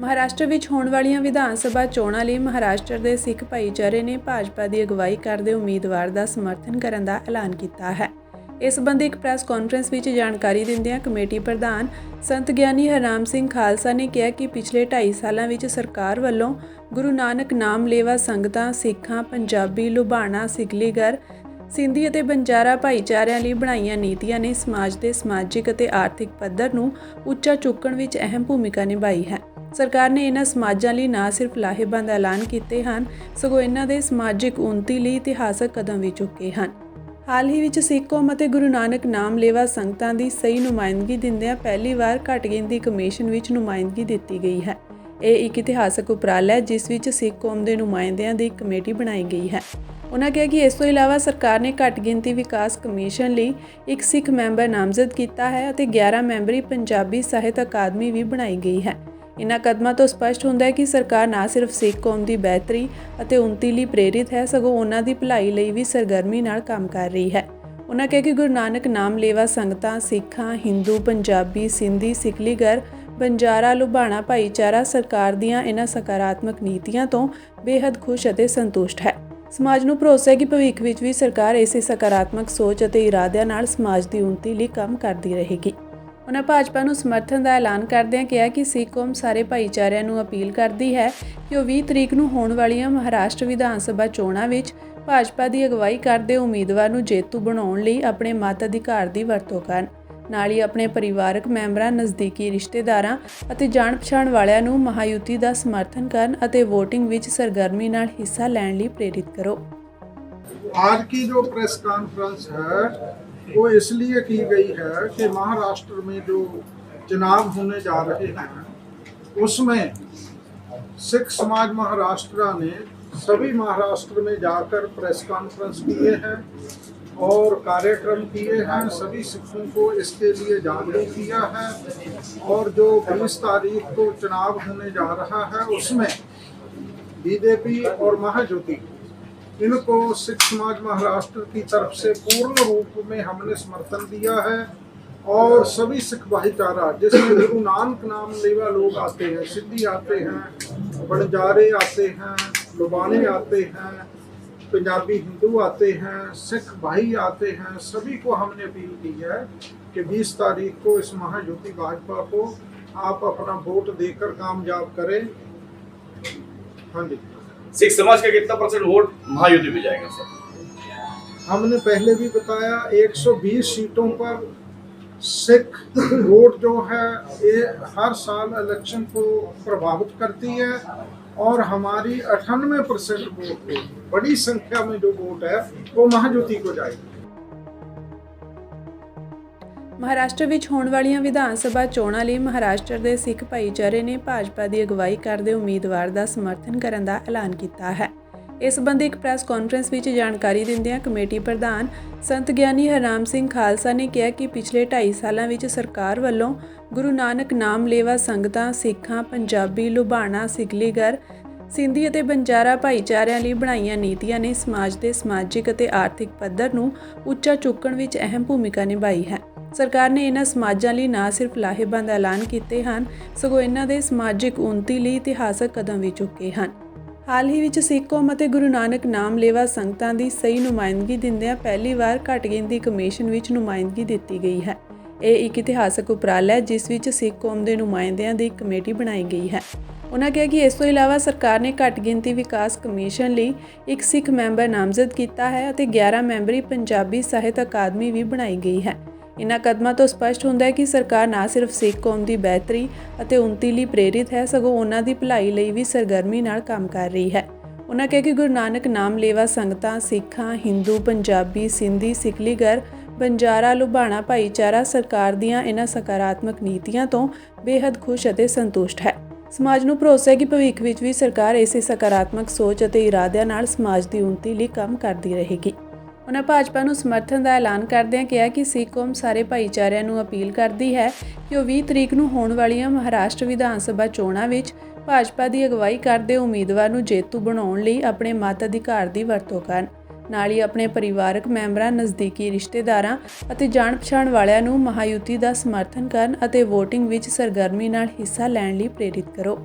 ਮਹਾਰਾਸ਼ਟਰ ਵਿੱਚ ਹੋਣ ਵਾਲੀਆਂ ਵਿਧਾਨ ਸਭਾ ਚੋਣਾਂ ਲਈ ਮਹਾਰਾਸ਼ਟਰ ਦੇ ਸਿੱਖ ਭਾਈਚਾਰੇ ਨੇ ਭਾਜਪਾ ਦੀ ਅਗਵਾਈ ਕਰਦੇ ਉਮੀਦਵਾਰ ਦਾ ਸਮਰਥਨ ਕਰਨ ਦਾ ਐਲਾਨ ਕੀਤਾ ਹੈ। ਇਸ ਸੰਬੰਧੀ ਇੱਕ ਪ੍ਰੈਸ ਕਾਨਫਰੰਸ ਵਿੱਚ ਜਾਣਕਾਰੀ ਦਿੰਦਿਆਂ ਕਮੇਟੀ ਪ੍ਰਧਾਨ ਸੰਤ ਗਿਆਨੀ ਹਰਨਾਮ ਸਿੰਘ ਖਾਲਸਾ ਨੇ ਕਿਹਾ ਕਿ ਪਿਛਲੇ 2.5 ਸਾਲਾਂ ਵਿੱਚ ਸਰਕਾਰ ਵੱਲੋਂ ਗੁਰੂ ਨਾਨਕ ਨਾਮ ਲੇਵਾ ਸੰਗਤਾਂ, ਸਿੱਖਾਂ, ਪੰਜਾਬੀ ਲੁਬਾਣਾ ਸਿਗਲੀਗਰ ਸਿੰਧੀ ਅਤੇ ਬੰਜਾਰਾ ਭਾਈਚਾਰਿਆਂ ਲਈ ਬਣਾਈਆਂ ਨੀਤੀਆਂ ਨੇ ਸਮਾਜ ਦੇ ਸਮਾਜਿਕ ਅਤੇ ਆਰਥਿਕ ਪੱਧਰ ਨੂੰ ਉੱਚਾ ਚੁੱਕਣ ਵਿੱਚ ਅਹਿਮ ਭੂਮਿਕਾ ਨਿਭਾਈ ਹੈ। ਸਰਕਾਰ ਨੇ ਇਹਨਾਂ ਸਮਾਜਾਂ ਲਈ ਨਾ ਸਿਰਫ ਲਾਹੇਬੰਦ ਐਲਾਨ ਕੀਤੇ ਹਨ, ਸਗੋਂ ਇਹਨਾਂ ਦੇ ਸਮਾਜਿਕ ਉન્નਤੀ ਲਈ ਇਤਿਹਾਸਕ ਕਦਮ ਵੀ ਚੁੱਕੇ ਹਨ। ਹਾਲ ਹੀ ਵਿੱਚ ਸਿੱਖ ਕੌਮ ਅਤੇ ਗੁਰੂ ਨਾਨਕ ਨਾਮ ਲੇਵਾ ਸੰਗਤਾਂ ਦੀ ਸਹੀ ਨੁਮਾਇੰਦਗੀ ਦਿੰਦਿਆਂ ਪਹਿਲੀ ਵਾਰ ਘੱਟ ਗਿਣਤੀ ਕਮਿਸ਼ਨ ਵਿੱਚ ਨੁਮਾਇੰਦਗੀ ਦਿੱਤੀ ਗਈ ਹੈ। ਇਹ ਇੱਕ ਇਤਿਹਾਸਕ ਉਪਰਾਲਾ ਹੈ, ਜਿਸ ਵਿੱਚ ਸਿੱਖ ਕੌਮ ਦੇ ਨੁਮਾਇੰਦਿਆਂ ਦੀ ਇੱਕ ਕਮੇਟੀ ਬਣਾਈ ਗਈ ਹੈ। ਉਹਨਾਂ ਕਿਹਾ ਕਿ ਇਸ ਤੋਂ ਇਲਾਵਾ ਸਰਕਾਰ ਨੇ ਘੱਟ ਗਿਣਤੀ ਵਿਕਾਸ ਕਮਿਸ਼ਨ ਲਈ ਇੱਕ ਸਿੱਖ ਮੈਂਬਰ ਨਾਮਜ਼ਦ ਕੀਤਾ ਹੈ ਅਤੇ 11 ਮੈਂਬਰੀ ਪੰਜਾਬੀ ਸਾਹਿਤ ਅਕਾਦਮੀ ਵੀ ਬਣਾਈ ਗਈ ਹੈ। ਇਨ੍ਹਾਂ ਕਦਮਾਂ ਤੋਂ ਸਪਸ਼ਟ ਹੁੰਦਾ ਹੈ ਕਿ ਸਰਕਾਰ ਨਾ ਸਿਰਫ ਸਿੱਖ ਕੌਮ ਦੀ ਬਿਹਤਰੀ ਅਤੇ ਉન્નਤੀ ਲਈ ਪ੍ਰੇਰਿਤ ਹੈ, ਸਗੋਂ ਉਹਨਾਂ ਦੀ ਭਲਾਈ ਲਈ ਵੀ ਸਰਗਰਮੀ ਨਾਲ ਕੰਮ ਕਰ ਰਹੀ ਹੈ। ਉਹਨਾਂ ਕਹੇ ਕਿ ਗੁਰੂ ਨਾਨਕ ਨਾਮ ਲੇਵਾ ਸੰਗਤਾਂ, ਸਿੱਖਾਂ, ਹਿੰਦੂ, ਪੰਜਾਬੀ, ਸਿੰਧੀ, ਸਿਕਲੀਗਰ, ਬੰਜਾਰਾ ਲੁਬਾਣਾ ਭਾਈਚਾਰਾ ਸਰਕਾਰ ਦੀਆਂ ਇਹਨਾਂ ਸਕਾਰਾਤਮਕ ਨੀਤੀਆਂ ਤੋਂ ਬੇहद ਖੁਸ਼ ਅਤੇ ਸੰਤੁਸ਼ਟ ਹੈ। ਸਮਾਜ ਨੂੰ ਭਰੋਸਾ ਹੈ ਕਿ ਭਵਿੱਖ ਵਿੱਚ ਵੀ ਸਰਕਾਰ ਇਸੇ ਸਕਾਰਾਤਮਕ ਸੋਚ ਅਤੇ ਇਰਾਦਿਆਂ ਨਾਲ ਸਮਾਜ ਦੀ ਉન્નਤੀ ਲਈ ਕੰਮ ਕਰਦੀ ਰਹੇਗੀ। ਉਨ੍ਹਾਂ ਭਾਜਪਾ ਨੂੰ ਸਮਰਥਨ ਦਾ ਐਲਾਨ ਕਰਦਿਆਂ ਕਿਹਾ ਕਿ ਸਿੱਖ ਕੌਮ ਸਾਰੇ ਭਾਈਚਾਰਿਆਂ ਨੂੰ ਅਪੀਲ ਕਰਦੀ ਹੈ ਕਿ ਉਹ 20 ਤਰੀਕ ਨੂੰ ਹੋਣ ਵਾਲੀਆਂ ਮਹਾਰਾਸ਼ਟਰ ਵਿਧਾਨ ਸਭਾ ਚੋਣਾਂ ਵਿੱਚ ਭਾਜਪਾ ਦੀ ਅਗਵਾਈ ਕਰਦੇ ਉਮੀਦਵਾਰ ਨੂੰ ਜੇਤੂ ਬਣਾਉਣ ਲਈ ਆਪਣੇ ਮਤ ਅਧਿਕਾਰ ਦੀ ਵਰਤੋਂ ਕਰਨ ਨਾਲ ਹੀ ਆਪਣੇ ਪਰਿਵਾਰਕ ਮੈਂਬਰਾਂ ਨਜ਼ਦੀਕੀ ਰਿਸ਼ਤੇਦਾਰਾਂ ਅਤੇ ਜਾਣ ਪਛਾਣ ਵਾਲਿਆਂ ਨੂੰ ਮਹਾਯੁਤੀ ਦਾ ਸਮਰਥਨ ਕਰਨ ਅਤੇ VOTING ਵਿੱਚ ਸਰਗਰਮੀ ਨਾਲ ਹਿੱਸਾ ਲੈਣ ਲਈ ਪ੍ਰੇਰਿਤ ਕਰੋ आज की जो प्रेस कॉन्फ्रेंस है वो इसलिए की गई है कि महाराष्ट्र में जो चुनाव होने जा रहे हैं, उसमें सिख समाज महाराष्ट्र ने सभी महाराष्ट्र में जाकर प्रेस कॉन्फ्रेंस किए हैं और कार्यक्रम किए हैं, सभी सिखों को इसके लिए जागरूक किया है और जो 20 तारीख को चुनाव होने जा रहा है, उसमें बीजेपी और महाज्योति इनको सिख समाज महाराष्ट्र की तरफ़ से पूर्ण रूप में हमने समर्थन दिया है और सभी सिख भाईचारा, जिसमें गुरु नानक नाम लेवा लोग आते हैं, सिद्धि आते हैं, बंजारे आते हैं लुबाने आते हैं, पंजाबी हिंदू आते हैं, सिख भाई आते हैं, सभी को हमने अपील की है कि 20 तारीख को इस महायुति भाजपा को आप अपना वोट देकर कामयाब करें। हाँ जी। सिख समाज का कितना परसेंट वोट महायुति में जाएगा, सर? हमने पहले भी बताया 120 सीटों पर सिख वोट जो है, ये हर साल इलेक्शन को प्रभावित करती है और हमारी अठानवे परसेंट वोट बड़ी संख्या में जो वोट है, वो महाज्योति को जाएगी। ਮਹਾਰਾਸ਼ਟਰ ਵਿੱਚ ਹੋਣ ਵਾਲੀਆਂ ਵਿਧਾਨ ਸਭਾ ਚੋਣਾਂ ਲਈ ਮਹਾਰਾਸ਼ਟਰ ਦੇ ਸਿੱਖ ਭਾਈਚਾਰੇ ਨੇ ਭਾਜਪਾ ਦੀ ਅਗਵਾਈ ਕਰਦੇ ਉਮੀਦਵਾਰ ਦਾ ਸਮਰਥਨ ਕਰਨ ਦਾ ਐਲਾਨ ਕੀਤਾ ਹੈ। ਇਸ ਸੰਬੰਧੀ ਇੱਕ ਪ੍ਰੈਸ ਕਾਨਫਰੰਸ ਵਿੱਚ ਜਾਣਕਾਰੀ ਦਿੰਦਿਆਂ ਕਮੇਟੀ ਪ੍ਰਧਾਨ ਸੰਤ ਗਿਆਨੀ ਹਰਨਾਮ ਸਿੰਘ ਖਾਲਸਾ ਨੇ ਕਿਹਾ ਕਿ ਪਿਛਲੇ 2.5 ਸਾਲਾਂ ਵਿੱਚ ਸਰਕਾਰ ਵੱਲੋਂ ਗੁਰੂ ਨਾਨਕ ਨਾਮ ਲੇਵਾ ਸੰਗਤਾਂ, ਸਿੱਖਾਂ, ਪੰਜਾਬੀ ਲੁਬਾਣਾ ਸਿਗਲੀਗਰ ਸਿੰਧੀ ਅਤੇ ਬੰਜਾਰਾ ਭਾਈਚਾਰਿਆਂ ਲਈ ਬਣਾਈਆਂ ਨੀਤੀਆਂ ਨੇ ਸਮਾਜ ਦੇ ਸਮਾਜਿਕ ਅਤੇ ਆਰਥਿਕ ਪੱਧਰ ਨੂੰ ਉੱਚਾ ਚੁੱਕਣ ਵਿੱਚ ਅਹਿਮ ਭੂਮਿਕਾ ਨਿਭਾਈ ਹੈ। ਸਰਕਾਰ ਨੇ ਇਹਨਾਂ ਸਮਾਜਾਂ ਲਈ ਨਾ ਸਿਰਫ ਲਾਹੇਬੰਦ ਐਲਾਨ ਕੀਤੇ ਹਨ, ਸਗੋਂ ਇਹਨਾਂ ਦੇ ਸਮਾਜਿਕ ਉન્નਤੀ ਲਈ ਇਤਿਹਾਸਕ ਕਦਮ ਵੀ ਚੁੱਕੇ ਹਨ। ਹਾਲ ਹੀ ਵਿੱਚ ਸਿੱਖ ਕੌਮ ਅਤੇ ਗੁਰੂ ਨਾਨਕ ਨਾਮ ਲੇਵਾ ਸੰਗਤਾਂ ਦੀ ਸਹੀ ਨੁਮਾਇੰਦਗੀ ਦਿੰਦਿਆਂ ਪਹਿਲੀ ਵਾਰ ਘੱਟ ਗਿਣਤੀ ਕਮਿਸ਼ਨ ਵਿੱਚ ਨੁਮਾਇੰਦਗੀ ਦਿੱਤੀ ਗਈ ਹੈ। ਇਹ ਇੱਕ ਇਤਿਹਾਸਕ ਉਪਰਾਲਾ ਹੈ, ਜਿਸ ਵਿੱਚ ਸਿੱਖ ਕੌਮ ਦੇ ਨੁਮਾਇੰਦਿਆਂ ਦੀ ਇੱਕ ਕਮੇਟੀ ਬਣਾਈ ਗਈ ਹੈ। ਉਹਨਾਂ ਕਿਹਾ ਕਿ ਇਸ ਤੋਂ ਇਲਾਵਾ ਸਰਕਾਰ ਨੇ ਘੱਟ ਗਿਣਤੀ ਵਿਕਾਸ ਕਮਿਸ਼ਨ ਲਈ ਇੱਕ ਸਿੱਖ ਮੈਂਬਰ ਨਾਮਜ਼ਦ ਕੀਤਾ ਹੈ ਅਤੇ 11 ਮੈਂਬਰੀ ਪੰਜਾਬੀ ਸਾਹਿਤ ਅਕਾਦਮੀ ਵੀ ਬਣਾਈ ਗਈ ਹੈ। ਇਨ੍ਹਾਂ ਕਦਮਾਂ ਤੋਂ ਸਪਸ਼ਟ ਹੁੰਦਾ ਹੈ ਕਿ ਸਰਕਾਰ ਨਾ ਸਿਰਫ ਸਿੱਖ ਕੌਮ ਦੀ ਬਿਹਤਰੀ ਅਤੇ ਉન્નਤੀ ਲਈ ਪ੍ਰੇਰਿਤ ਹੈ, ਸਗੋਂ ਉਹਨਾਂ ਦੀ ਭਲਾਈ ਲਈ ਵੀ ਸਰਗਰਮੀ ਨਾਲ ਕੰਮ ਕਰ ਰਹੀ ਹੈ। ਉਹਨਾਂ ਕਹੇ ਕਿ ਗੁਰੂ ਨਾਨਕ ਨਾਮ ਲੇਵਾ ਸੰਗਤਾਂ, ਸਿੱਖਾਂ, ਹਿੰਦੂ, ਪੰਜਾਬੀ, ਸਿੰਧੀ, ਸਿਕਲੀਗਰ, ਬੰਜਾਰਾ ਲੁਬਾਣਾ ਭਾਈਚਾਰਾ ਸਰਕਾਰ ਦੀਆਂ ਇਹਨਾਂ ਸਕਾਰਾਤਮਕ ਨੀਤੀਆਂ ਤੋਂ ਬੇहद ਖੁਸ਼ ਅਤੇ ਸੰਤੁਸ਼ਟ ਹੈ। ਸਮਾਜ ਨੂੰ ਭਰੋਸਾ ਹੈ ਕਿ ਭਵਿੱਖ ਵਿੱਚ ਵੀ ਸਰਕਾਰ ਇਸੇ ਸਕਾਰਾਤਮਕ ਸੋਚ ਅਤੇ ਇਰਾਦਿਆਂ ਨਾਲ ਸਮਾਜ ਦੀ ਉન્નਤੀ ਲਈ ਕੰਮ ਕਰਦੀ ਰਹੇਗੀ। ਉਨ੍ਹਾਂ ਭਾਜਪਾ ਨੂੰ ਸਮਰਥਨ ਦਾ ਐਲਾਨ ਕਰਦਿਆਂ ਕਿਹਾ ਕਿ ਸਿੱਖ ਕੌਮ ਸਾਰੇ ਭਾਈਚਾਰਿਆਂ ਨੂੰ ਅਪੀਲ ਕਰਦੀ ਹੈ ਕਿ ਉਹ 20 ਤਰੀਕ ਨੂੰ ਹੋਣ ਵਾਲੀਆਂ ਮਹਾਰਾਸ਼ਟਰ ਵਿਧਾਨ ਸਭਾ ਚੋਣਾਂ ਵਿੱਚ ਭਾਜਪਾ ਦੀ ਅਗਵਾਈ ਕਰਦੇ ਉਮੀਦਵਾਰ ਨੂੰ ਜੇਤੂ ਬਣਾਉਣ ਲਈ ਆਪਣੇ ਮਤ ਅਧਿਕਾਰ ਦੀ ਵਰਤੋਂ ਕਰਨ ਨਾਲ ਹੀ ਆਪਣੇ ਪਰਿਵਾਰਕ ਮੈਂਬਰਾਂ ਨਜ਼ਦੀਕੀ ਰਿਸ਼ਤੇਦਾਰਾਂ ਅਤੇ ਜਾਣ ਪਛਾਣ ਵਾਲਿਆਂ ਨੂੰ ਮਹਾਯੁਤੀ ਦਾ ਸਮਰਥਨ ਕਰਨ ਅਤੇ VOTING ਵਿੱਚ ਸਰਗਰਮੀ ਨਾਲ ਹਿੱਸਾ ਲੈਣ ਲਈ ਪ੍ਰੇਰਿਤ ਕਰੋ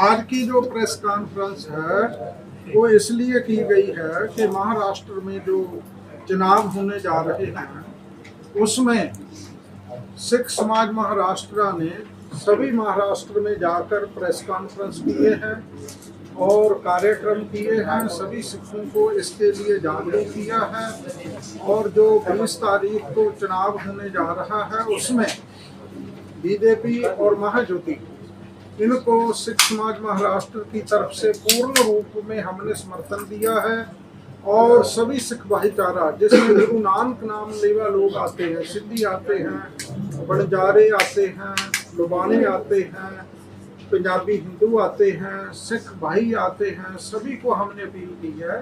आज की जो प्रेस कॉन्फ्रेंस है वो इसलिए की गई है कि महाराष्ट्र में जो चुनाव होने जा रहे हैं, उसमें सिख समाज महाराष्ट्र ने, सभी महाराष्ट्र में जाकर प्रेस कॉन्फ्रेंस किए हैं और कार्यक्रम किए हैं, सभी सिखों को इसके लिए जागरूक किया है और जो 20 तारीख को चुनाव होने जा रहा है, उसमें बीजेपी और महाज्योति इनको सिख समाज महाराष्ट्र की तरफ़ से पूर्ण रूप में हमने समर्थन दिया है और सभी सिख भाईचारा, जिसमें गुरु नानक नाम लेवा लोग आते हैं, सिद्धि आते हैं, बंजारे आते हैं लुबानी आते हैं, पंजाबी हिंदू आते हैं, सिख भाई आते हैं, सभी को हमने अपील की है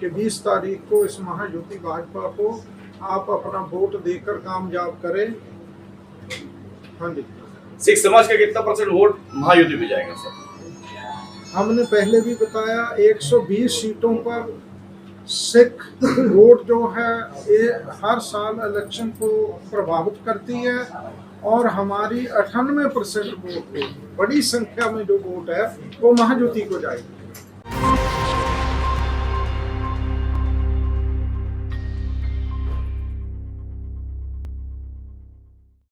कि 20 तारीख को इस महायुति भाजपा को आप अपना वोट देकर कामयाब करें। हाँ जी। सिख समाज का कितना परसेंट वोट महायुति में जाएगा, सर? हमने पहले भी बताया 120 सीटों पर सिख वोट जो है, ये हर साल इलेक्शन को प्रभावित करती है और हमारी अठानवे परसेंट वोट बड़ी संख्या में जो वोट है, वो महाज्योति को जाएगी।